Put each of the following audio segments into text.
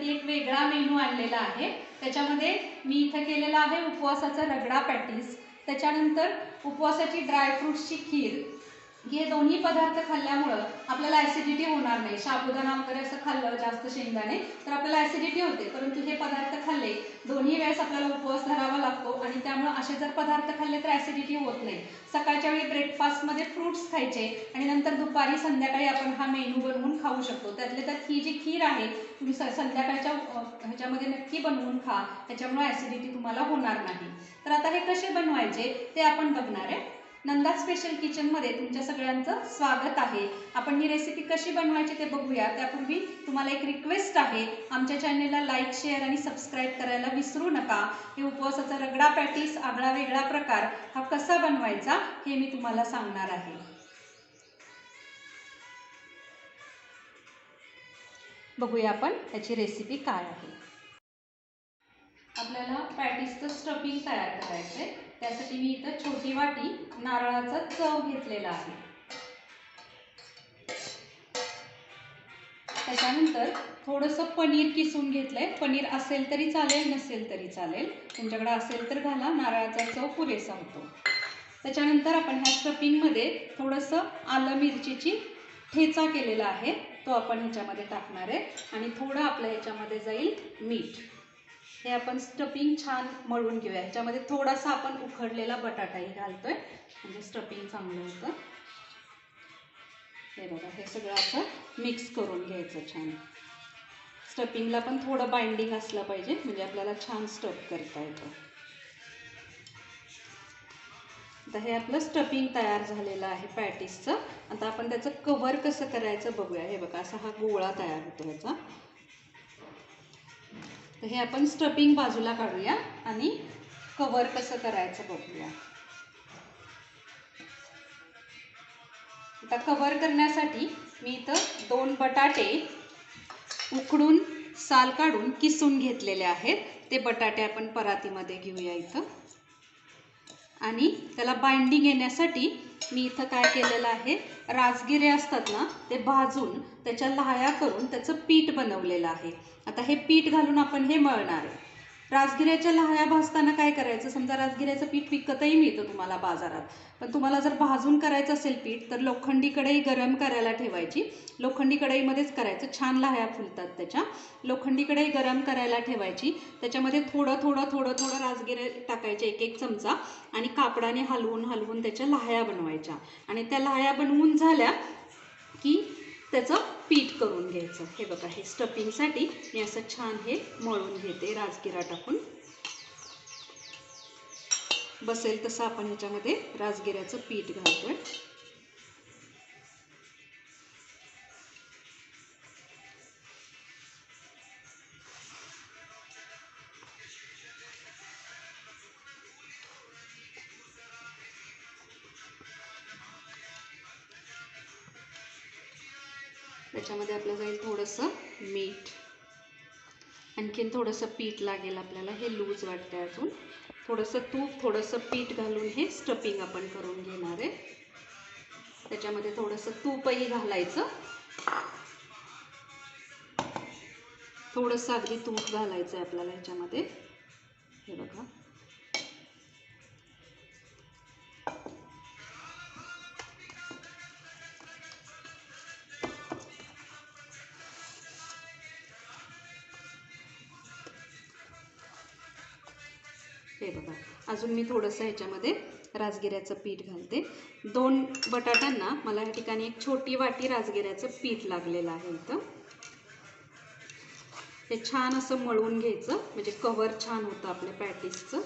तुमच्यासाठी एक वेगळा मेनू आणलेला आहे. त्याच्यामध्ये मी इथं केलेला आहे उपवासाचा रगडा पॅटीस. त्याच्यानंतर उपवासाची ड्रायफ्रुट्सची खीर. हे दोन्ही पदार्थ खाल्ल्यामुळं आपल्याला ॲसिडिटी होणार नाही. साबुदाणा वगैरे असं खाल्लं जास्त शेंगदाणे तर आपल्याला ॲसिडिटी होते. परंतु हे पदार्थ खाल्ले दोन्ही वेळेस आपल्याला उपवास धरावा लागतो आणि त्यामुळं असे जर पदार्थ खाल्ले तर ॲसिडिटी होत नाही. सकाळच्या वेळी ब्रेकफास्टमध्ये फ्रुट्स खायचे आणि नंतर दुपारी संध्याकाळी आपण हा मेनू बनवून खाऊ शकतो. त्यातले त्यात ही जी खीर आहे तुम्ही स संध्याकाळच्या ह्याच्यामध्ये नक्की बनवून खा. त्याच्यामुळे ऍसिडिटी तुम्हाला होणार नाही. तर आता हे कसे बनवायचे ते आपण बघणार आहे. नंदा स्पेशल किचनमध्ये तुमच्या सगळ्यांचं स्वागत आहे. आपण ही रेसिपी कशी बनवायची ते बघूया. त्यापूर्वी तुम्हाला एक रिक्वेस्ट आहे. आमच्या चॅनेलला लाईक शेअर आणि सबस्क्राईब करायला विसरू नका. हे उपवासाचा रगडा पॅटीस आगळा वेगळा प्रकार हा कसा बनवायचा हे मी तुम्हाला सांगणार आहे. बघूया आपण त्याची रेसिपी काय आहे. आपल्याला पॅटीसचं स्टफिंग तयार करायचं आहे त्यासाठी मी इथं छोटी वाटी नारळाचा चव घेतलेला आहे. त्याच्यानंतर थोडंसं पनीर किसून घेतलंय. पनीर असेल तरी चालेल नसेल तरी चालेल. तुमच्याकडे असेल तर घाला नारळाचा चव पुरेसा होतो. त्याच्यानंतर आपण ह्या स्टफिंगमध्ये थोडंसं आलं मिरचीची ठेचा केलेला आहे. तो आपण ह्याच्यामध्ये टाकणार आहे. आणि थोडं आपल्या ह्याच्यामध्ये जाईल मीठ. हे आपण स्टफिंग छान मळून घेऊया. ह्याच्यामध्ये थोडासा आपण उखडलेला बटाटाही घालतोय. म्हणजे स्टफिंग चांगलं होतं. हे बघा हे सगळं असं मिक्स करून घ्यायचं छान. स्टफिंगला पण थोडं बाइंडिंग असलं पाहिजे म्हणजे आपल्याला छान स्टप करता येतं. आता हे आपलं स्टफिंग तयार झालेलं आहे पॅटीसचं आता आपण त्याचं कवर कसं करायचं बघूया. हे बघा असा हा गोळा तयार होतो ह्याचा. तर हे आपण स्टपिंग बाजूला काढूया आणि कवर कसं करायचं बघूया. आता कवर करण्यासाठी मी इथं दोन बटाटे उकडून साल काढून किसून घेतलेले आहेत. ते बटाटे आपण परातीमध्ये घेऊया इथं. आणि त्याला बाइंडिंग येण्यासाठी मी इथं काय केलेलं आहे? राजगिरे असतात ना ते भाजून त्याच्या लहाया करून त्याचं पीठ बनवलेलं आहे. आता हे पीठ घालून आपण हे मळणार आहे. राजगिऱ्याच्या लहाया भाजताना काय करायचं? समजा राजगिऱ्याचं पीठ विकतही मिळतं तुम्हाला बाजारात. पण तुम्हाला जर भाजून करायचं असेल पीठ तर लोखंडी कढई गरम करायला ठेवायची. लोखंडी कढईमध्येच करायचं. छान लहाया फुलतात त्याच्या. लोखंडी कढई गरम करायला ठेवायची. त्याच्यामध्ये थोडं थोडं थोडं थोडं राजगिरे टाकायचे एक एक चमचा. आणि कापडाने हलवून हलवून त्याच्या लहाया बनवायच्या. आणि त्या लहाया बनवून झाल्या की त्याचं पीठ करून घ्यायचं. हे बघा हे स्टफिंगसाठी मी असं छान हे मळून घेते राजगिरा टाकून. बसेल तसं आपण ह्याच्यामध्ये राजगिऱ्याचं पीठ घालतोय. त्याच्यामध्ये आपलं जाईल थोडंसं मीठ. आणखीन थोडंसं पीठ लागेल आपल्याला हे लूज वाटते अजून. थोडंसं तूप थोडंसं पीठ घालून हे स्टफिंग आपण करून घेणार आहे. त्याच्यामध्ये थोडंसं तूपही घालायचं. थोडंसं अगदी तूप घालायचं आहे आपल्याला ह्याच्यामध्ये हे बघा. हे बघा. अजून मी थोडंसं ह्याच्यामध्ये राजगिऱ्याचं पीठ घालते. दोन बटाट्यांना मला या ठिकाणी एक छोटी वाटी राजगिऱ्याचं पीठ लागलेलं आहे इथं. हे छान असं मळवून घ्यायचं म्हणजे कवर छान होतं आपल्या पॅटीसचं.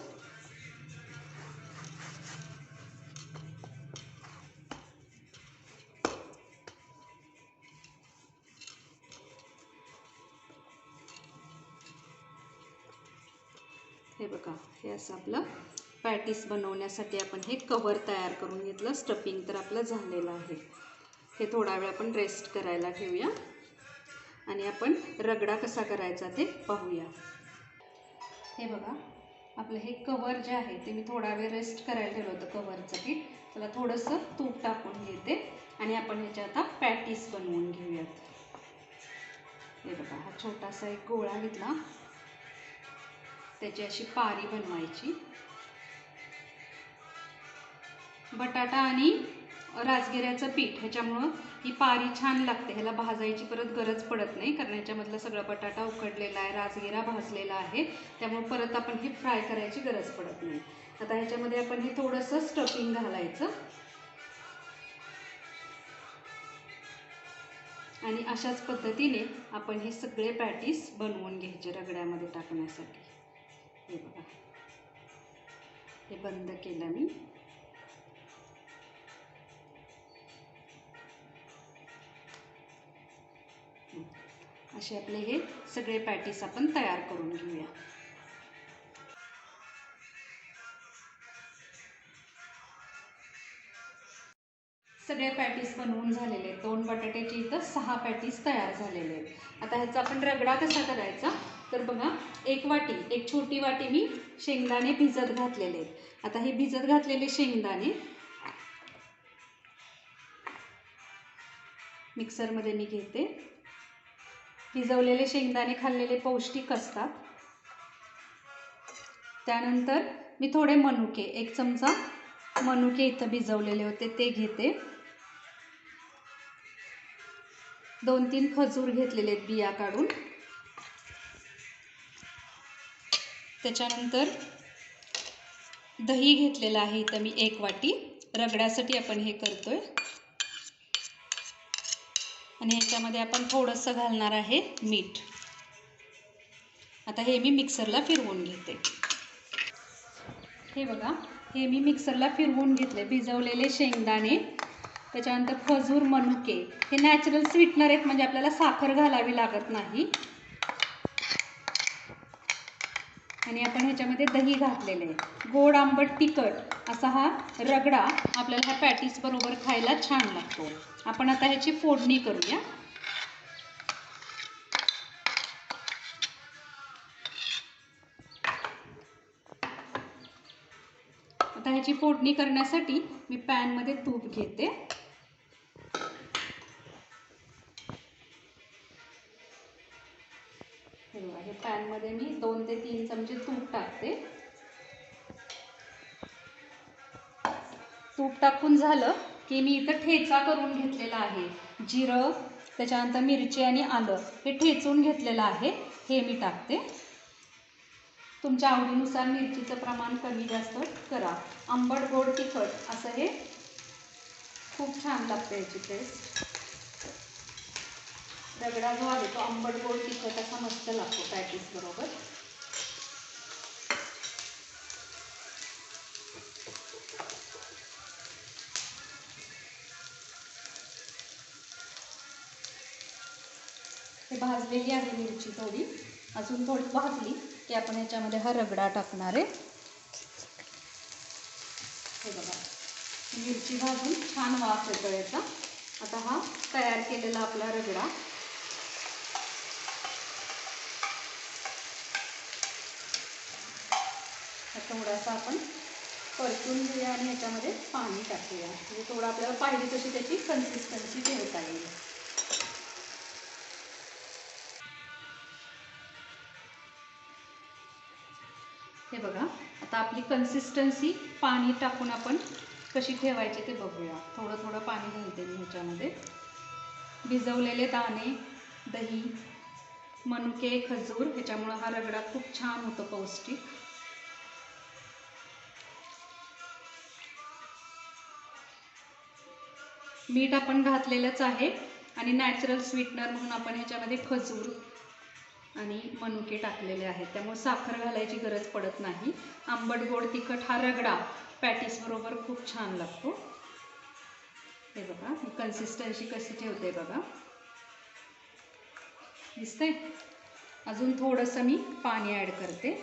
हे बघा हे असं आपलं पॅटीस बनवण्यासाठी आपण हे कवर तयार करून घेतलं. स्टफिंग तर आपलं झालेलं आहे. हे थोडा वेळ आपण रेस्ट करायला ठेवूया. आणि आपण रगडा कसा करायचा ते पाहूया. हे बघा आपलं हे कवर जे आहे ते मी थोडा वेळ रेस्ट करायला ठेवलं होतं कवरचं पीठ. त्याला थोडंसं तूप टाकून घेते. आणि आपण ह्याच्या आता पॅटीस बनवून घेऊयात. हे बघा हा छोटासा एक गोळा घेतला. त्याची अशी पारी बनवायची. बटाटा आणि राजगिऱ्याचं पीठ ह्याच्यामुळं ही पारी छान लागते. ह्याला भाजायची परत गरज पडत नाही कारण याच्यामधला सगळा बटाटा उकडलेला आहे राजगिरा भाजलेला आहे. त्यामुळे परत आपण हे फ्राय करायची गरज पडत नाही. आता ह्याच्यामध्ये आपण हे थोडंसं स्टफिंग घालायचं. आणि अशाच पद्धतीने आपण हे सगळे पॅटीस बनवून घ्यायचे रगड्यामध्ये टाकण्यासाठी. हे बघा हे बंद केलं मी. असे आपले हे सगळे पॅटीस आपण तयार करून घेऊया. सगळे पॅटीस बनवून झालेले आहेत. दोन बटाट्याचे इथं सहा पॅटीस तयार झालेले आहेत. आता ह्याचा आपण रगडा कसा करायचा? तर बघा एक वाटी एक छोटी वाटी मी शेंगदाणे भिजत घातलेले आहेत. आता हे भिजत घातलेले शेंगदाणे मिक्सरमध्ये मी घेते. भिजवलेले शेंगदाणे खाल्लेले पौष्टिक असतात. त्यानंतर मी थोडे मनुके एक चमचा मनुके इथं भिजवलेले होते ते घेते. दोन तीन खजूर घेतलेले आहेत बिया काढून. त्याच्यानंतर दही घेतलेलं आहे इथं मी एक वाटी. रगड्यासाठी आपण हे करतोय. आणि ह्याच्यामध्ये आपण थोडंसं घालणार आहे मीठ. आता हे मी मिक्सरला फिरवून घेते. हे बघा हे मी मिक्सरला फिरवून घेतले भिजवलेले शेंगदाणे त्याच्यानंतर खजूर मनुके. हे नॅचरल स्वीटनर आहेत म्हणजे आपल्याला साखर घालावी लागत नाही. आणि आपण ह्याच्यामध्ये दही घातलेले आहे. गोड आंबट तिखट असा हा रगडा आपल्याला ह्या पॅटीस बरोबर खायला छान लागतो. आपण आता ह्याची फोडणी करूया. आता ह्याची फोडणी करण्यासाठी मी पॅनमध्ये तूप घेते. पॅनमध्ये मी दोन ते तीन चमचे तूप टाकते. तूप टाकून झालं की मी इथं ठेचा करून घेतलेला आहे. जिरं त्याच्यानंतर मिरची आणि आलं हे ठेचून घेतलेलं आहे. हे मी टाकते. तुमच्या आवडीनुसार मिरचीचं प्रमाण कमी जास्त करा. आंबट गोड तिखट असं हे खूप छान लागतं याची टेस्ट रगडा जो आहे तो आंबट गोड तिखट असा मस्त लागतो पॅटीस बरोबर. हे भाजलेली आहे मिरची थोडी. अजून थोडी भाजली की आपण याच्यामध्ये हा रगडा टाकणार आहे. हे बघा. मिरची भाजून छान वास येतो याचा. आता हा तयार केलेला आपला रगडा. थोडासा आपण परतून घेऊया आणि याच्यामध्ये पाणी टाकूया. म्हणजे थोडं आपल्याला पाहिजे तशी त्याची कन्सिस्टन्सी ठेवता येईल. हे बघा आता आपली कन्सिस्टन्सी पाणी टाकून आपण कशी ठेवायची ते बघूया. थोडं थोडं पाणी घालते मी ह्याच्यामध्ये. भिजवलेले दाणे दही मनुके खजूर ह्याच्यामुळं हा रगडा खूप छान होतो पौष्टिक. मीठ आपण घातलेलंच आहे आणि नॅचरल स्वीटनर म्हणून आपण ह्याच्यामध्ये खजूर आणि मनुके टाकलेले आहेत. त्यामुळे साखर घालायची गरज पडत नाही. आंबट गोड तिखट हा रगडा पॅटीसबरोबर खूप छान लागतो. हे बघा कन्सिस्टन्सी कशी ठेवते बघा. दिसतंय? अजून थोडंसं मी पाणी ॲड करते.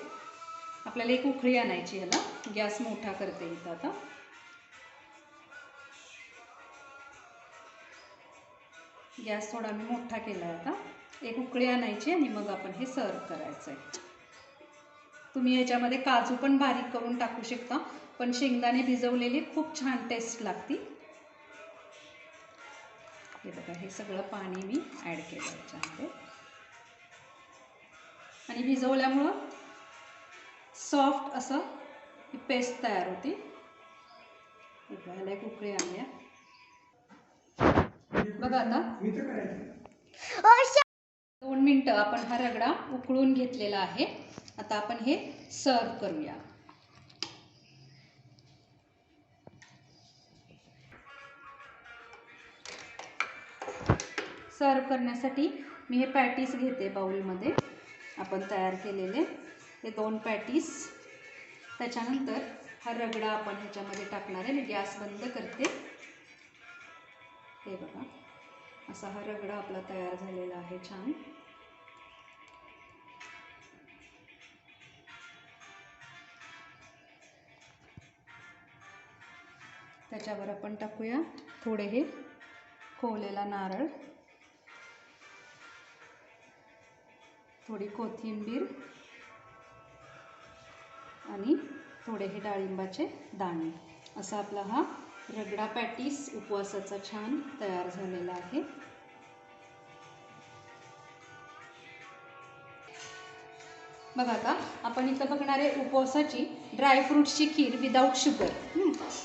आपल्याला एक उखळी आणायची ह्याला गॅस मोठा करते इथं आता. गॅस थोडा मी मोठा केला होता. एक उकळी आणायची आणि मग आपण हे सर्व करायचं आहे तुम्ही याच्यामध्ये काजू पण बारीक करून टाकू शकता पण शेंगदाणे भिजवलेली खूप छान टेस्ट लागती हे बघा हे सगळं पाणी मी ॲड केलं याच्यामध्ये. आणि भिजवल्यामुळं सॉफ्ट असं ही पेस्ट तयार होती. ह्याला एक उकळी आणूया बघा आता. दोन मिनटं आपण हा रगडा उकळून घेतलेला आहे. आता आपण हे सर्व करूया. सर्व करण्यासाठी मी हे पॅटीस घेते बाउलमध्ये. आपण तयार केलेले हे दोन पॅटीस. त्याच्यानंतर हा रगडा आपण ह्याच्यामध्ये टाकणार आहे. मी गॅस बंद करते. असा हा रगडा आपला तयार झालेला आहे छान. त्याच्यावर आपण टाकूया थोडे हे खोवलेला नारळ. थोडी कोथिंबीर. आणि थोडे हे डाळिंबाचे दाणे. असा आपला हा रगडा पॅटीस उपवासाचा छान तयार झालेला आहे. बघा आता आपण इथं बघणार आहे उपवासाची ड्रायफ्रूटची खीर विदाऊट शुगर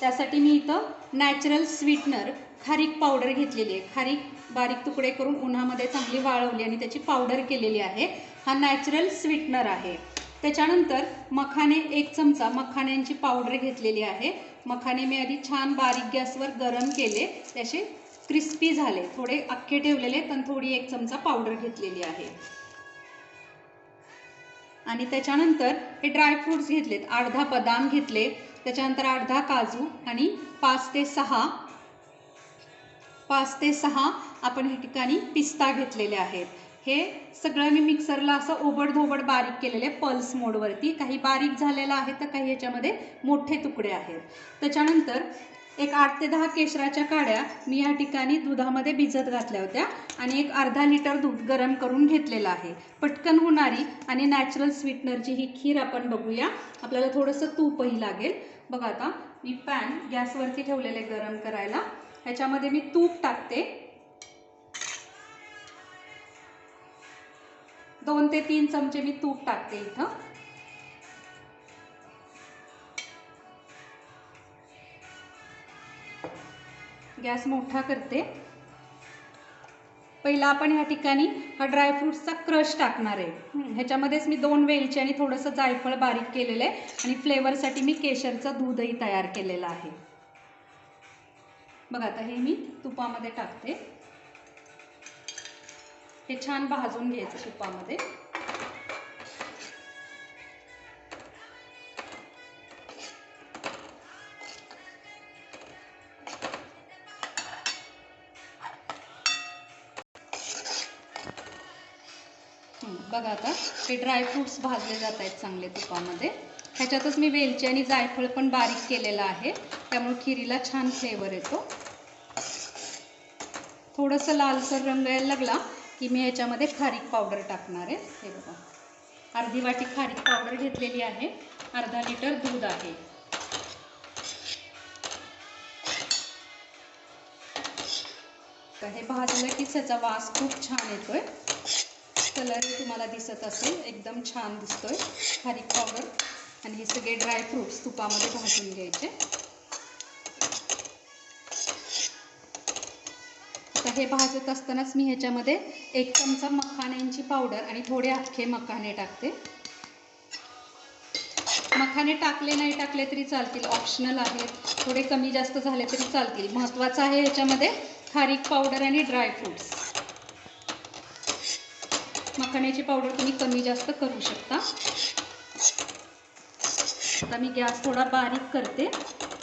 त्यासाठी मी इथं नॅचरल स्वीटनर खारीक पावडर घेतलेली आहे. खारीक बारीक तुकडे करून उन्हामध्ये चांगली वाळवली आणि त्याची पावडर केलेली आहे. हा नॅचरल स्वीटनर आहे. त्याच्यानंतर मखाने एक चमचा मखाण्यांची पावडर घेतलेली आहे. मखाने मी आधी छान बारीक गॅसवर गरम केले. त्याचे क्रिस्पी झाले. थोडे अख्खे ठेवलेले पण थोडी एक चमचा पावडर घेतलेली आहे. आणि त्याच्यानंतर हे ड्रायफ्रुट्स घेतलेत. अर्धा बदाम घेतले. त्याच्यानंतर अर्धा काजू आणि पाच ते सहा पाच ते सहा आपण ह्या ठिकाणी पिस्ता घेतलेले आहेत. हे सगळं मी मिक्सरला असं ओबडधोबड बारीक केलेले पल्स मोडवरती काही बारीक झालेलं आहे तर काही याच्यामध्ये मोठे तुकडे आहेत. त्याच्यानंतर एक आठ ते दहा केशराच्या काड्या मी या ठिकाणी दुधामध्ये भिजत घातल्या होत्या आणि एक अर्धा लिटर दूध गरम करून घेतलेलं आहे. पटकन होणारी आणि नॅचरल स्वीटनरची ही खीर आपण बघूया. आपल्याला थोडंसं तूपही लागेल. बघा आता मी पॅन गॅसवरती ठेवलेले गरम करायला. ह्याच्यामध्ये मी तूप टाकते. दोन ते तीन चमचे मी तूप टाकते इथं. गॅस मोठा करते. पहिला आपण ह्या ठिकाणी हा ड्रायफ्रूट्सचा क्रश टाकणार आहे. ह्याच्यामध्येच मी दोन वेलची आणि थोडंसं जायफळ बारीक केलेलं आहे. आणि फ्लेवरसाठी मी केशरचं दूधही तयार केलेलं आहे. बघा आता हे मी तुपामध्ये टाकते. हे छान भाजून घ्यायचं तुपामध्ये. बघा आता हे ड्रायफ्रूट्स भाजले जात आहेत चांगले तुपामध्ये. ह्याच्यातच मी वेलची आणि जायफळ पण बारीक केलेलं आहे. त्यामुळे खिरीला छान फ्लेवर येतो. थोडंसं लालसर रंग यायला लागला की मी ह्याच्यामध्ये खारीक पावडर टाकणार आहे. हे बघा. अर्धी वाटी खारीक पावडर घेतलेली आहे. अर्धा लिटर दूध आहे. तर हे भाजलं की त्याचा वास खूप छान येतोय. कलर तुम्हाला दिसत असेल एकदम छान दिसतोय. खारीक पावडर आणि हे सगळे ड्रायफ्रुट्स तुपामध्ये भाजून घ्यायचे. आता हे भाजत असतानाच मी ह्याच्यामध्ये एक चमचा मखाण्यांची पावडर आणि थोडे अख्खे मखाणे टाकते. मखाने टाकले नाही टाकले तरी चालतील ऑप्शनल आहेत. थोडे कमी जास्त झाले तरी चालतील. महत्त्वाचं आहे ह्याच्यामध्ये खारीक पावडर आणि ड्रायफ्रुट्स मखाण्याची पावडर तुम्ही कमी जास्त करू शकता. आता मी गॅस थोडा बारीक करते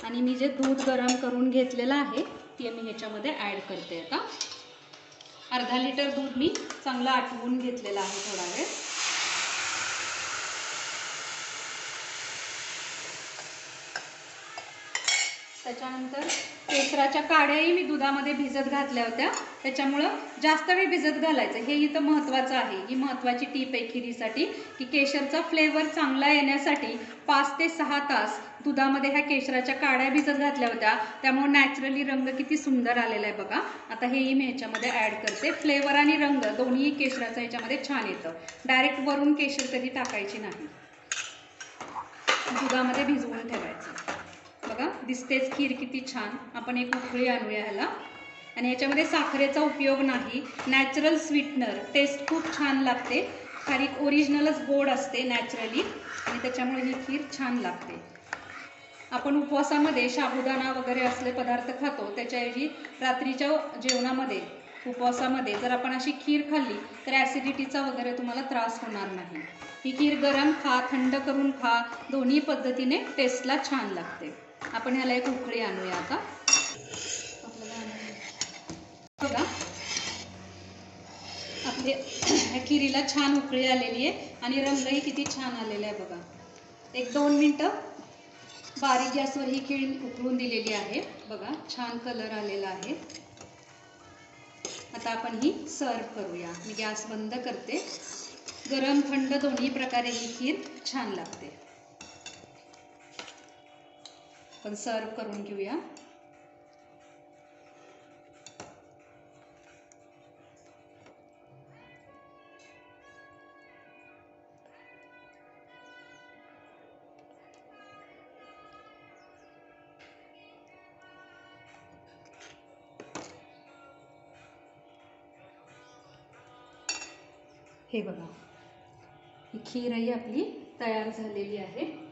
आणि मी जे दूध गरम करून घेतलेलं आहे ते मी ह्याच्यामध्ये ॲड करते आता. अर्धा लिटर दूध मी चांगलं आटवून घेतलेलं आहे थोडा वेळ. त्याच्यानंतर केसराच्या काड्याही मी दुधामध्ये भिजत घातल्या होत्या. त्याच्यामुळं जास्त वेळ भिजत घालायचं. हे इथं महत्त्वाचं आहे. ही महत्त्वाची टीप आहे खिरीसाठी की केशरचा फ्लेवर चांगला येण्यासाठी पाच ते सहा तास दुधामध्ये ह्या केशराच्या काड्या भिजत घातल्या होत्या. त्यामुळे नॅचरली रंग किती सुंदर आलेला आहे बघा. आता हेही मी ह्याच्यामध्ये ॲड करते. फ्लेवर आणि रंग दोन्ही केशराचं ह्याच्यामध्ये छान येतं. डायरेक्ट वरून केशर कधी टाकायची नाही. दुधामध्ये भिजवून ठेवायचं. दिसतेच खीर किती छान. आपण एक उकळी आणूया ह्याला आणि याच्यामध्ये साखरेचा उपयोग नाही. नॅचरल स्वीटनर टेस्ट खूप छान लागते. खारीक ओरिजिनलच गोड असते नॅचरली आणि त्याच्यामुळे ही खीर छान लागते. आपण उपवासामध्ये साबुदाणा वगैरे असले पदार्थ खातो. त्याच्याऐवजी रात्रीच्या जेवणामध्ये उपवासामध्ये जर आपण अशी खीर खाल्ली तर ॲसिडिटीचा वगैरे तुम्हाला त्रास होणार नाही. ही खीर गरम खा थंड करून खा. दोन्ही पद्धतीने टेस्टला छान लागते. आपण ह्याला एक उकळी आणूया आता. आपल्याला बघा. आपली ह्या खिरीला छान उकळी आलेली आहे आणि रंगही किती छान आलेला आहे बघा. एक दोन मिनटं बारीक गॅसवर ही खीर उकळून दिलेली आहे. बघा छान कलर आलेला आहे. आता आपण ही सर्व करूया. मी गॅस बंद करते. गरम थंड दोन्ही प्रकारे ही खीर छान लागते. आपण सर्व करून घेऊया. हे बघा ही खीरही आपली तयार झालेली आहे.